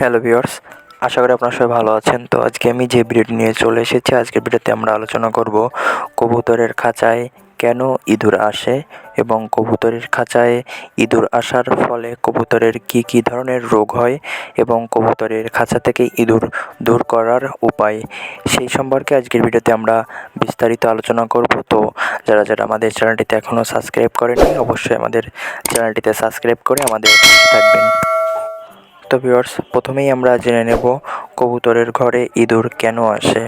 Hello viewers, আশা করি আপনারা সবাই ভালো আছেন। তো আজকে আমি যে ভিডিওটি নিয়ে চলে এসেছি, আজকের ভিডিওতে আমরা আলোচনা করব কবুতরের খাঁচায় কেন ইঁদুর আসে এবং কবুতরের খাঁচায় ইঁদুর আসার ফলে কবুতরের কি কি ধরনের রোগ হয় এবং কবুতরের খাঁচা থেকে ইঁদুর দূর করার উপায়। সেই সম্পর্কে আজকের ভিডিওতে আমরা বিস্তারিত আলোচনা করব। তো যারা যারা আমাদের চ্যানেলটিতে এখনও সাবস্ক্রাইব করেনি অবশ্যই আমাদের চ্যানেলটিতে সাবস্ক্রাইব করে আমাদের থাকবেন। তো ভিউয়ার্স প্রথমেই আমরা জেনে নেব কবুতরের ঘরে ইঁদুর কেন আসে।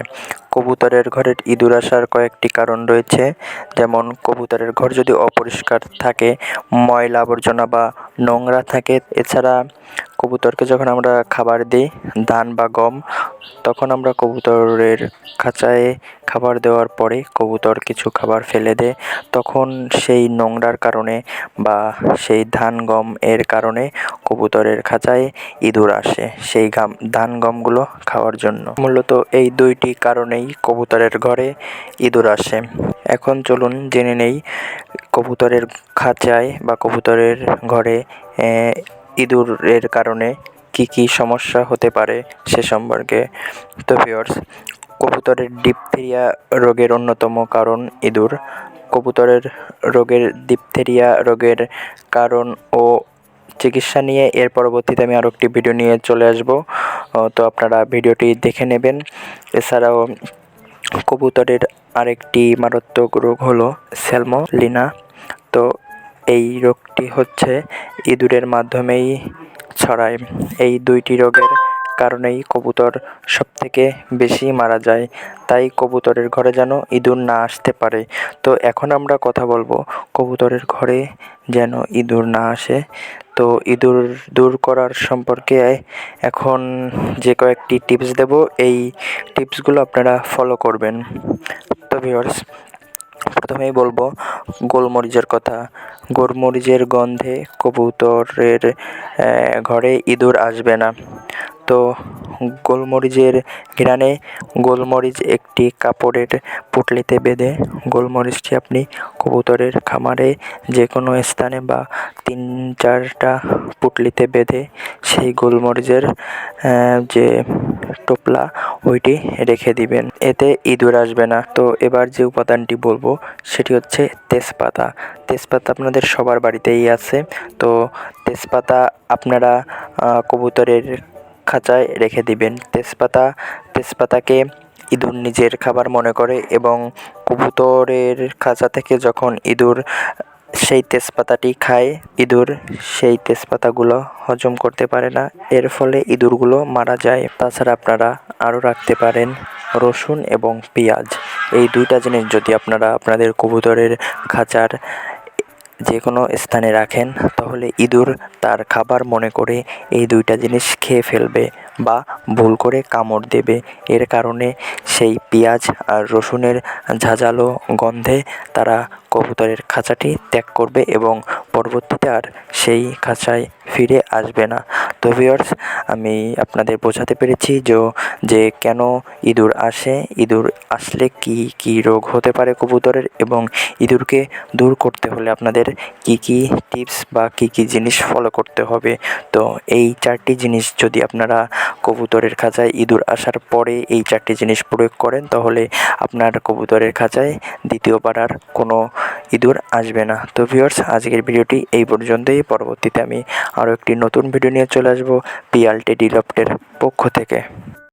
কবুতরের ঘরে ইঁদুর আসার কয়েকটি কারণ রয়েছে। যেমন, কবুতরের ঘর যদি অপরিষ্কার থাকে ময়লা আবর্জনা বা নোংরা থাকে, এছাড়া কবুতরকে যখন আমরা খাবার দিই, ধান বা গম, তখন আমরা কবুতরের খাঁচায় খাবার দেওয়ার পরে কবুতর কিছু খাবার ফেলে দেয়। তখন সেই নোংরার কারণে বা সেই ধান গম এর কারণে কবুতরের খাঁচায় ইঁদুর আসে সেই ঘাম ধান গমগুলো খাওয়ার জন্য। মূলত এই দুইটি কারণেই কবুতরের ঘরে ইঁদুর আসে। এখন চলুন জেনে নেই কবুতরের খাঁচায় বা কবুতরের ঘরে ইঁদুরের কারণে কি কি সমস্যা হতে পারে সে সম্পর্কে। তো ভিউয়ার্স কবুতরের ডিপথেরিয়া রোগের অন্যতম কারণ ইঁদুর। কবুতরের রোগের ডিপথেরিয়া রোগের কারণ ও চিকিৎসা নিয়ে এর পরবর্তীতে আমি আরও একটি ভিডিও নিয়ে চলে আসব। তো আপনারা ভিডিওটি দেখে নেবেন। এছাড়াও কবুতরের আরেকটি মারাত্মক রোগ হলো স্যালমোলিনা। তো এই রোগটি হচ্ছে ইঁদুরের মাধ্যমেই ছড়ায়। এই দুইটি রোগের কারণেই কবুতর সবথেকে বেশি মারা যায়। তাই কবুতরের ঘরে যেন ইঁদুর না আসতে পারে। তো এখন আমরা কথা বলব কবুতরের ঘরে যেন ইঁদুর না আসে। তো ইঁদুর দূর করার সম্পর্কে এখন যে কয়েকটি টিপস দেব, এই টিপসগুলো আপনারা ফলো করবেন। তো ভিউয়ার্স প্রথমেই বলব, গোলমরিচের কথা। গোলমরিচের গন্ধে কবুতরের ঘরে ইঁদুর আসবে না। তো গোলমরিচের ঘ্রাণে গোলমরিচ একটি কাপড়ের পুঁটলিতে বেঁধে গোলমরিচটি আপনি কবুতরের খামারে যে কোনো স্থানে বা তিন চারটা পুঁটলিতে বেঁধে সেই গোলমরিচের যে টোপলা ওইটি রেখে দিবেন। এতে ইঁদুর আসবে না। তো এবার যে উপাদানটি বলব, সেটি হচ্ছে তেজপাতা। তেজপাতা আপনাদের সবার বাড়িতেই আছে। তো তেজপাতা আপনারা কবুতরের খাঁচায় রেখে দিবেন। তেজপাতা, তেজপাতাকে ইঁদুর নিজের খাবার মনে করে এবং কবুতরের খাঁচা থেকে যখন ইঁদুর সেই তেজপাতাটি খায়, ইঁদুর সেই তেজপাতাগুলো হজম করতে পারে না। এর ফলে ইঁদুরগুলো মারা যায়। তাছাড়া আপনারা আরও রাখতে পারেন রসুন এবং পেঁয়াজ। এই দুইটা জিনিস যদি আপনারা আপনাদের কবুতরের খাঁচার যে কোনো স্থানে রাখেন, তাহলে ইঁদুর তার খাবার মনে করে এই দুইটা জিনিস খেয়ে ফেলবে বা ভুল করে কামড় দেবে। এর কারণে সেই পেঁয়াজ আর রসুনের ঝাঁঝালো গন্ধে তারা কবুতরের খাঁচাটি ত্যাগ করবে এবং পরবর্তীতে আর সেই খাঁচায় ফিরে আসবে না। তো ভিউয়ার্স আমি আপনাদের বোঝাতে পেরেছি যে যে কেন ইঁদুর আসে, ইঁদুর আসলে কি কি রোগ হতে পারে কবুতরের এবং ইঁদুরকে দূর করতে হলে আপনাদের কি কি টিপস বা কি কি জিনিস ফলো করতে হবে। তো এই চারটি জিনিস যদি আপনারা কবুতরের খাঁচায় ইঁদুর আসার পরে এই চারটি জিনিস প্রয়োগ করেন, তাহলে আপনার কবুতরের খাঁচায় দ্বিতীয়বার আর কোনো ইঁদুর আসবে না। তো ভিউয়ার্স আজকের ভিডিওটি এই পর্যন্তই। পরবর্তীতে আমি আরও একটি নতুন ভিডিও নিয়ে চলে আসব পিয়াল টেডি লফটের পক্ষ থেকে।